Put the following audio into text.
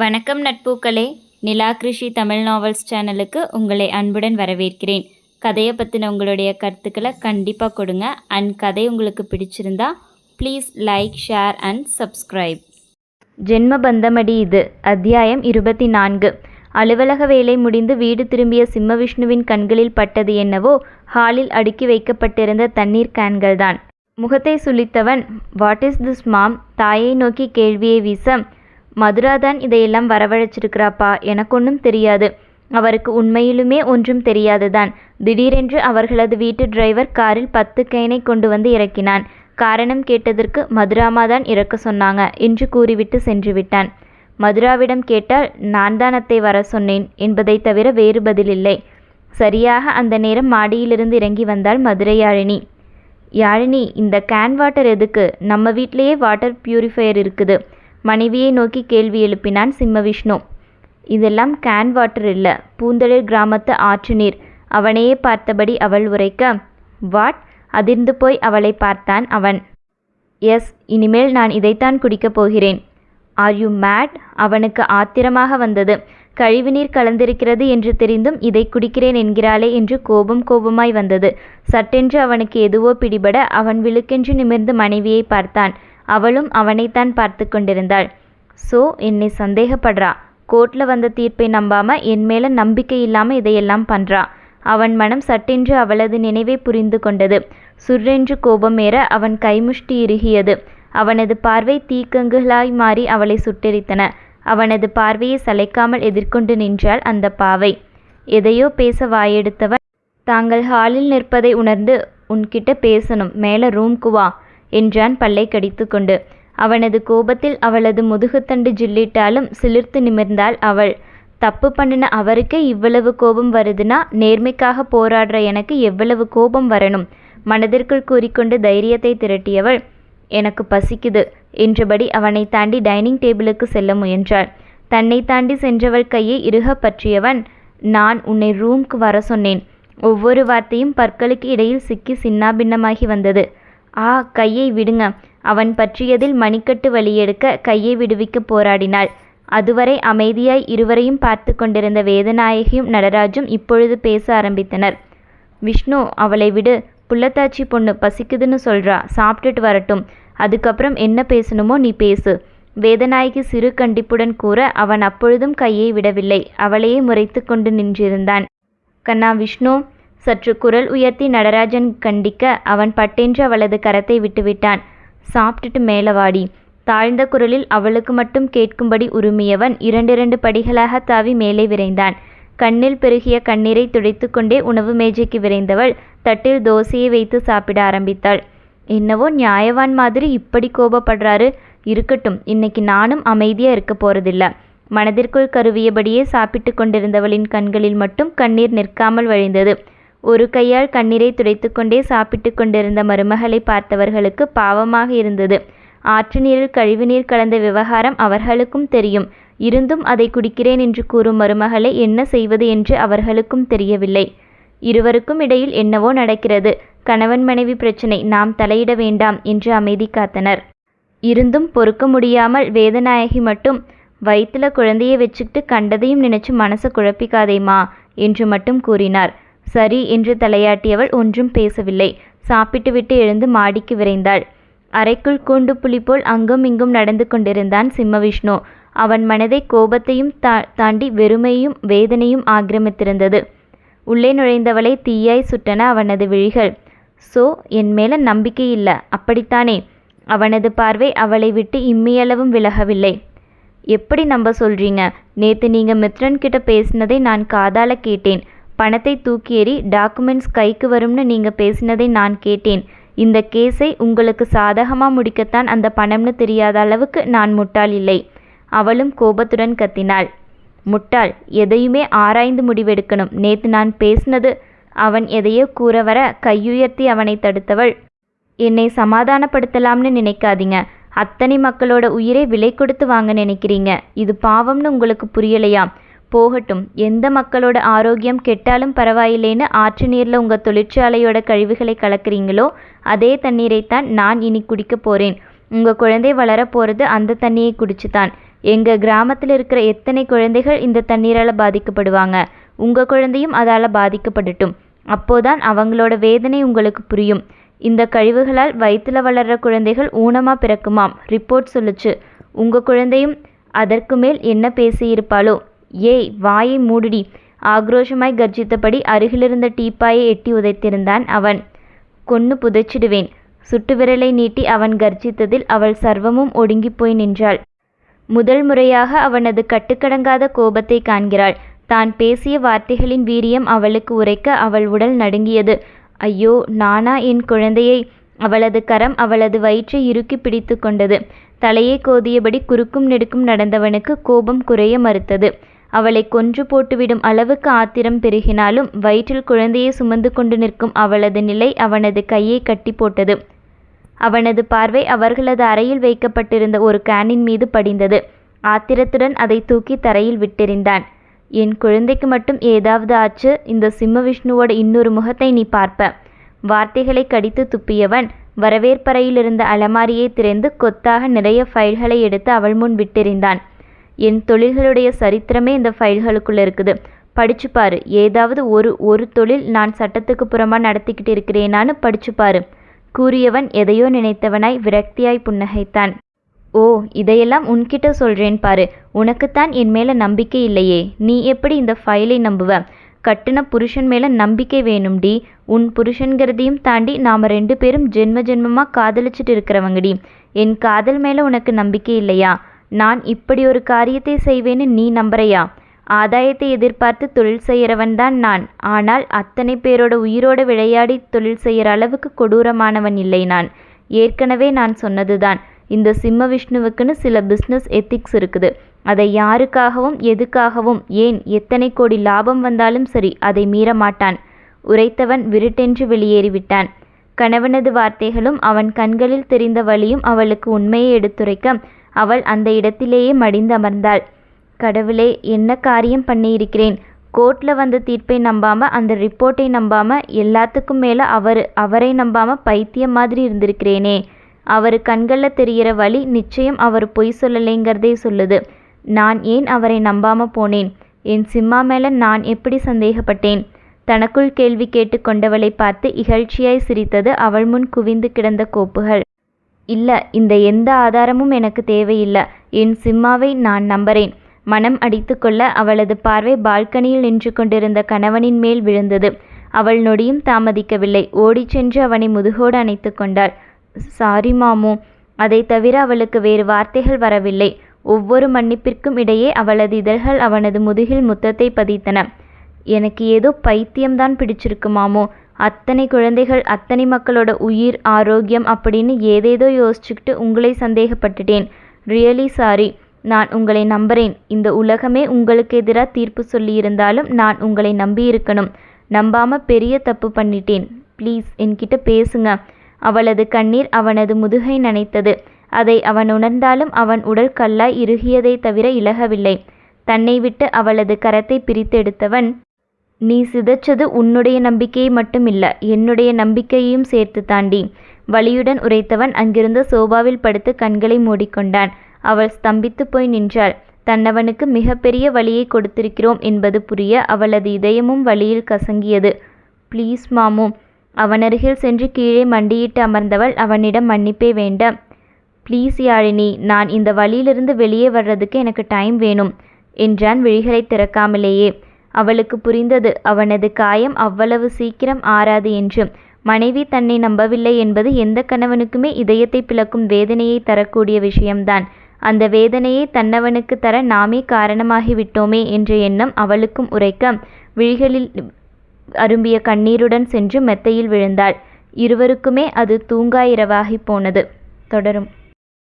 வணக்கம் நட்பூக்களே. நிலா கிருஷி தமிழ் நாவல்ஸ் சேனலுக்கு உங்களை அன்புடன் வரவேற்கிறேன். கதையை பற்றின உங்களுடைய கருத்துக்களை கண்டிப்பாக கொடுங்க. அண்ட் கதை உங்களுக்கு பிடிச்சிருந்தா please like share and subscribe ஜென்ம பந்தமடி இது. அத்தியாயம் இருபத்தி நான்கு அலுவலக வேலை முடிந்து வீடு திரும்பிய சிம்மவிஷ்ணுவின் கண்களில் பட்டது என்னவோ ஹாலில் அடுக்கி வைக்கப்பட்டிருந்த தண்ணீர் கேன்கள்தான். முகத்தை சுளித்தவன் வாட் இஸ் திஸ் மாம் தாயை நோக்கி கேள்வியை வீச மதுரா தான் இதையெல்லாம் வரவழைச்சிருக்கிறாப்பா? எனக்கு ஒன்றும் தெரியாது. அவருக்கு உண்மையிலுமே ஒன்றும் தெரியாதுதான் திடீரென்று அவர்களது வீட்டு டிரைவர் காரில் பத்து கேனை கொண்டு வந்து இறக்கினான். காரணம் கேட்டதற்கு மதுராமா தான் இறக்க சொன்னாங்க என்று கூறிவிட்டு சென்று விட்டான். மதுராவிடம் கேட்டால் நான் தான் அத்தை வர சொன்னேன் என்பதை தவிர வேறு பதிலில்லை. சரியாக அந்த நேரம் மாடியிலிருந்து இறங்கி வந்தாள் மதுரை யாழினி. யாழினி இந்த கேன் வாட்டர் எதுக்கு? நம்ம வீட்டிலேயே வாட்டர் பியூரிஃபையர் இருக்குது. மனைவியை நோக்கி கேள்வி எழுப்பினான் சிம்மவிஷ்ணு. இதெல்லாம் கேன் வாட்டர் இல்லை. பூந்தளிர் கிராமத்து ஆற்று நீர். அவனையே பார்த்தபடி அவள் உரைக்க வாட்? அதிர்ந்து போய் அவளை பார்த்தான் அவன். எஸ் இனிமேல் நான் இதைத்தான் குடிக்கப் போகிறேன். ஆர் யூ மேட் அவனுக்கு ஆத்திரமாக வந்தது. கழிவுநீர் கலந்திருக்கிறது என்று தெரிந்தும் இதை குடிக்கிறேன் என்கிறாளே என்று கோபம் கோபமாய் வந்தது. சட்டென்று அவனுக்கு எதுவோ பிடிபட அவன் விழுக்கென்று நிமிர்ந்து மனைவியை பார்த்தான். அவளும் அவனைத்தான் பார்த்து கொண்டிருந்தாள். ஸோ என்னை சந்தேகப்படுறா. கோர்ட்டில் வந்த தீர்ப்பை நம்பாம என் மேல நம்பிக்கை இல்லாம இதையெல்லாம் பண்றா. அவன் மனம் சட்டென்று அவளது நினைவை புரிந்து கொண்டது. சுர்ரென்று கோபமேற அவன் கைமுஷ்டி இறுகியது. அவனது பார்வை தீக்கங்குகளாய் மாறி அவளை சுட்டெரித்தன. அவனது பார்வையை சளைக்காமல் எதிர்கொண்டு நின்றாள் அந்த பாவை. எதையோ பேச வாயெடுத்தவன் தாங்கள் ஹாலில் நிற்பதை உணர்ந்து உன்கிட்ட பேசணும். மேலே ரூம்க்கு வா. என்றான் பல்லை கடித்துக்கொண்டு. அவனது கோபத்தில் அவளது முதுகுத்தண்டு ஜில்லிட்டாலும் சிலிர்த்து நிமிர்ந்தாள் அவள். தப்பு பண்ணின அவருக்கே இவ்வளவு கோபம் வருதுன்னா நேர்மைக்காக போராடுற எனக்கு எவ்வளவு கோபம் வரணும் மனதிற்குள் கூறிக்கொண்டு தைரியத்தை திரட்டியவள். எனக்கு பசிக்குது என்றபடி அவனை தாண்டி டைனிங் டேபிளுக்கு செல்ல முயன்றாள். தன்னை தாண்டி சென்றவள் கையை இறுக பற்றியவன் நான் உன்னை ரூம்க்கு வர சொன்னேன். ஒவ்வொரு வார்த்தையும் பற்களுக்கு இடையில் சிக்கி சின்னாபின்னமாகி வந்தது. ஆ கையை விடுங்க. அவன் பற்றியதில் மணிக்கட்டு வழியெடுக்க கையை விடுவிக்க போராடினாள். அதுவரை அமைதியாய் இருவரையும் பார்த்து கொண்டிருந்த வேதநாயகியும் நடராஜும் இப்பொழுது பேச ஆரம்பித்தனர். விஷ்ணு அவளை விடு. புள்ளத்தாச்சி பொண்ணு பசிக்குதுன்னு சொல்றா. சாப்பிட்டுட்டு வரட்டும். அதுக்கப்புறம் என்ன பேசணுமோ நீ பேசு. வேதநாயகி சிறு கண்டிப்புடன் கூற அவன் அப்பொழுதும் கையை விடவில்லை. அவளையே முறைத்து கொண்டு நின்றிருந்தான். கண்ணா விஷ்ணு சற்று குரல் உயர்த்தி நடராஜன் கண்டிக்க அவன் பட்டென்று அவளது கரத்தை விட்டுவிட்டான். சாப்பிட்டுட்டு மேல வாடி. தாழ்ந்த குரலில் அவளுக்கு மட்டும் கேட்கும்படி உருமியவன் இரண்டிரண்டு படிகளாக தாவி மேலே விரைந்தான். கண்ணில் பெருகிய கண்ணீரை துடைத்து கொண்டே உணவு மேஜைக்கு விரைந்தவள் தட்டில் தோசையை வைத்து சாப்பிட ஆரம்பித்தாள். என்னவோ நியாயவான் மாதிரி இப்படி கோபப்படுறாரு. இருக்கட்டும் இன்னைக்கு நானும் அமைதியா இருக்க போறதில்ல. மனதிற்குள் கருவியபடியே சாப்பிட்டு கொண்டிருந்தவளின் கண்களில் மட்டும் கண்ணீர் நிற்காமல் வழிந்தது. ஒரு கையால் கண்ணீரை துடைத்து கொண்டே சாப்பிட்டு கொண்டிருந்த மருமகளை பார்த்தவர்களுக்கு பாவமாக இருந்தது. ஆற்று நீரில் கழிவுநீர் கலந்த விவகாரம் அவர்களுக்கும் தெரியும். இருந்தும் அதை குடிக்கிறேன் என்று கூறும் மருமகளை என்ன செய்வது என்று அவர்களுக்கும் தெரியவில்லை. இருவருக்கும் இடையில் என்னவோ நடக்கிறது. கணவன் மனைவி பிரச்சனை. நாம் தலையிட வேண்டாம் என்று அமைதி காத்தனர். இருந்தும் பொறுக்க முடியாமல் வேதநாயகி மட்டும் வயிற்றுல குழந்தையை வச்சுக்கிட்டு கண்டதையும் நினைச்சு மனசை குழப்பிக்காதேம்மா என்று மட்டும் கூறினார். சரி என்று தலையாட்டியவள் ஒன்றும் பேசவில்லை. சாப்பிட்டுவிட்டு எழுந்து மாடிக்கு விரைந்தாள். அறைக்குள் கூண்டு புலி போல் அங்கும் இங்கும் நடந்து கொண்டிருந்தான் சிம்மவிஷ்ணு. அவன் மனதை கோபத்தையும் தா தாண்டி வெறுமையும் வேதனையும் ஆக்கிரமித்திருந்தது. உள்ளே நுழைந்தவளை தீயாய் சுட்டன அவனது விழிகள். சோ என் மேல நம்பிக்கை இல்ல அப்படித்தானே? அவனது பார்வை அவளை விட்டு இம்மியளவும் விலகவில்லை. எப்படி நம்ப சொல்றீங்க? நேத்து நீங்க மித்ரன் கிட்ட பேசினதை நான் காதால கேட்டேன். பணத்தை தூக்கி எறி டாக்குமெண்ட்ஸ் கைக்கு வரும்னு நீங்க பேசினதை நான் கேட்டேன். இந்த கேஸை உங்களுக்கு சாதகமா முடிக்கத்தான் அந்த பணம்னு தெரியாத அளவுக்கு நான் முட்டாள் இல்லை. அவளும் கோபத்துடன் கத்தினாள். முட்டாள் எதையுமே ஆராய்ந்து முடிவெடுக்கணும். நேத்து நான் பேசினது அவன் எதையோ கூற வர கையுயர்த்தி அவனை தடுத்தவள். என்னை சமாதானப்படுத்தலாம்னு நினைக்காதீங்க. அத்தனை மக்களோட உயிரை விலை கொடுத்து வாங்க நினைக்கிறீங்க. இது பாவம்னு உங்களுக்கு புரியலையாம் போகட்டும். எந்த மக்களோட ஆரோக்கியம் கெட்டாலும் பரவாயில்லைன்னு ஆற்று நீரில் உங்கள் தொழிற்சாலையோட கழிவுகளை கலக்கிறீங்களோ அதே தண்ணீரைத்தான் நான் இனி குடிக்க போகிறேன் உங்கள் குழந்தை வளர போகிறது அந்த தண்ணியை குடிச்சு தான் எங்கள் கிராமத்தில் இருக்கிற எத்தனை குழந்தைகள் இந்த தண்ணீரால் பாதிக்கப்படுவாங்க? உங்கள் குழந்தையும் அதால் பாதிக்கப்படட்டும். அப்போதான் அவங்களோட வேதனை உங்களுக்கு புரியும். இந்த கழிவுகளால் வயிற்றுல வளர்ற குழந்தைகள் ஊனமாக பிறக்குமாம். ரிப்போர்ட் சொல்லுச்சு. உங்கள் குழந்தையும் அதற்கு மேல் என்ன பேசியிருப்பாளோ ஏய் வாயை மூடுடி. ஆக்ரோஷமாய் கர்ஜித்தபடி அருகிலிருந்த டீப்பாயை எட்டி உதைத்திருந்தான் அவன். கொன்னு புதைச்சிடுவேன். சுட்டுவிரலை நீட்டி அவன் கர்ஜித்ததில் அவள் சர்வமும் ஒடுங்கிப்போய் நின்றாள். முதல் முறையாக அவனது கட்டுக்கடங்காத கோபத்தை காண்கிறாள். தான் பேசிய வார்த்தைகளின் வீரியம் அவளுக்கு உரைக்க அவள் உடல் நடுங்கியது. ஐயோ நானா என் குழந்தையை? அவளது கரம் அவளது வயிற்றை இறுக்கி பிடித்து கொண்டது. தலையை கோதியபடி குறுக்கும் நெடுக்கும் நடந்தவனுக்கு கோபம் குறைய மறுத்தது. அவளை கொன்று போட்டுவிடும் அளவுக்கு ஆத்திரம் பெருகினாலும் வயிற்றில் குழந்தையை சுமந்து கொண்டு நிற்கும் அவளது நிலை அவனது கையை கட்டி போட்டது. அவனது பார்வை அவர்களது அறையில் வைக்கப்பட்டிருந்த ஒரு கேனின் மீது படிந்தது. ஆத்திரத்துடன் அதை தூக்கி தரையில் விட்டெறிந்தான். என் குழந்தைக்கு மட்டும் ஏதாவது ஆச்சு? இந்த சிம்ம விஷ்ணுவோட இன்னொரு முகத்தை நீ பார்ப்ப வார்த்தைகளை கடித்து துப்பியவன் வரவேற்பறையில் இருந்த அலமாரியை திறந்து கொத்தாக நிறைய ஃபைல்களை எடுத்து அவள் முன் விட்டெறிந்தான். என் தொழில்களுடைய சரித்திரமே இந்த ஃபைல்களுக்குள்ளே இருக்குது. படிச்சு ஏதாவது ஒரு ஒரு தொழில் நான் சட்டத்துக்கு புறமாக நடத்திக்கிட்டு இருக்கிறேனான்னு படிச்சு கூறியவன் எதையோ நினைத்தவனாய் விரக்தியாய் புன்னகைத்தான். ஓ இதையெல்லாம் உன்கிட்ட சொல்கிறேன் பாரு. உனக்குத்தான் என் மேலே நம்பிக்கை இல்லையே. நீ எப்படி இந்த ஃபைலை நம்புவ? கட்டுன புருஷன் மேலே நம்பிக்கை வேணும்டி உன் புருஷன்கிறதையும் தாண்டி நாம ரெண்டு பேரும் ஜென்ம ஜென்மமாக காதலிச்சிட்டு இருக்கிறவங்கடி என் காதல் மேலே உனக்கு நம்பிக்கை இல்லையா? நான் இப்படி ஒரு காரியத்தை செய்வேன்னு நீ நம்புறையா? ஆதாயத்தை எதிர்பார்த்து தொழில் செய்கிறவன் தான் நான். ஆனால் அத்தனை பேரோட உயிரோடு விளையாடி தொழில் செய்கிற அளவுக்கு கொடூரமானவன் இல்லை நான். ஏற்கனவே நான் சொன்னதுதான். இந்த சிம்ம விஷ்ணுவுக்குன்னு சில பிஸ்னஸ் எத்திக்ஸ் இருக்குது. அதை யாருக்காகவும் எதுக்காகவும் ஏன் எத்தனை கோடி லாபம் வந்தாலும் சரி அதை மீற மாட்டான். உரைத்தவன் விருட்டென்று வெளியேறிவிட்டான். கணவனது வார்த்தைகளும் அவன் கண்களில் தெரிந்த வழியும் அவளுக்கு உண்மையை எடுத்துரைக்க அவள் அந்த இடத்திலேயே மடிந்து அமர்ந்தாள். கடவுளே என்ன காரியம் பண்ணியிருக்கிறேன்? கோர்ட்டில் வந்த தீர்ப்பை நம்பாம அந்த ரிப்போர்ட்டை நம்பாம எல்லாத்துக்கும் மேலே அவர் அவரை நம்பாம பைத்தியம் மாதிரி இருந்திருக்கிறேனே. அவர் கண்களில் தெரிகிற வழி நிச்சயம் அவர் பொய் சொல்லலைங்கிறதே சொல்லுது. நான் ஏன் அவரை நம்பாம போனேன்? என் சிம்மா மேலே நான் எப்படி சந்தேகப்பட்டேன்? தனக்குள் கேள்வி கேட்டு கொண்டவளை பார்த்து இகழ்ச்சியாய் சிரித்தது அவள் முன் குவிந்து கிடந்த கோப்புகள். இல்லை இந்த எந்த ஆதாரமும் எனக்கு தேவையில்லை. என் சிம்மாவை நான் நம்புறேன். மனம் அடித்துக்கொள்ள அவளது பார்வை பால்கனியில் நின்று கொண்டிருந்த கணவனின் மேல் விழுந்தது. அவள் நொடியும் தாமதிக்கவில்லை. ஓடிச் சென்று அவனை முதுகோடு அணைத்து கொண்டாள். சாரி மாமு. அதை தவிர அவளுக்கு வேறு வார்த்தைகள் வரவில்லை. ஒவ்வொரு மன்னிப்பிற்கும் இடையே அவளது இதழ்கள் அவனது முதுகில் முத்தத்தை பதித்தன. எனக்கு ஏதோ பைத்தியம்தான் பிடிச்சிருக்கு மாமோ. அத்தனை குழந்தைகள் அத்தனை மக்களோட உயிர் ஆரோக்கியம் அப்படின்னு ஏதேதோ யோசிச்சுக்கிட்டு உங்களை சந்தேகப்பட்டுட்டேன். ரியலி சாரி நான் உங்களை நம்புறேன். இந்த உலகமே உங்களுக்கு எதிராக தீர்ப்பு சொல்லியிருந்தாலும் நான் உங்களை நம்பியிருக்கணும் நம்பாம பெரிய தப்பு பண்ணிட்டேன். ப்ளீஸ் என்கிட்ட பேசுங்க. அவளது கண்ணீர் அவனது முதுகை நனைத்தது. அதை அவன் உணர்ந்தாலும் அவன் உடல் கல்லாய் இறுகியதை தவிர இலகவில்லை. தன்னை விட்டு அவளது கரத்தை பிரித்தெடுத்தவன் நீ சிதைச்சது உன்னுடைய நம்பிக்கையை மட்டுமில்ல என்னுடைய நம்பிக்கையையும் சேர்த்து தாண்டி. வலியுடன் உரைத்தவன் அங்கிருந்த சோபாவில் படுத்து கண்களை மூடிக்கொண்டான். அவள் ஸ்தம்பித்து போய் நின்றாள். தன்னவனுக்கு மிகப்பெரிய வழியை கொடுத்திருக்கிறோம் என்பது புரிய அவளது இதயமும் வழியில் கசங்கியது. ப்ளீஸ் மாமு. அவனருகில் சென்று கீழே மண்டியிட்டு அமர்ந்தவள் அவனிடம் மன்னிப்பே வேண்ட ப்ளீஸ் யாழினி நான் இந்த வழியிலிருந்து வெளியே வர்றதுக்கு எனக்கு டைம் வேணும் என்றான் விழிகளை திறக்காமலேயே. அவளுக்கு புரிந்தது. அவனது காயம் அவ்வளவு சீக்கிரம் ஆறாது என்று. மனைவி தன்னை நம்பவில்லை என்பது எந்த கணவனுக்குமே இதயத்தை பிளக்கும் வேதனையை தரக்கூடிய விஷயம்தான். அந்த வேதனையை தன்னவனுக்கு தர நாமே காரணமாகிவிட்டோமே என்ற எண்ணம் அவளுக்கும் உரைக்க. விழிகளில் அரும்பிய கண்ணீருடன் சென்று மெத்தையில் விழுந்தாள். இருவருக்குமே அது தூங்காயிரவாகி போனது. தொடரும்.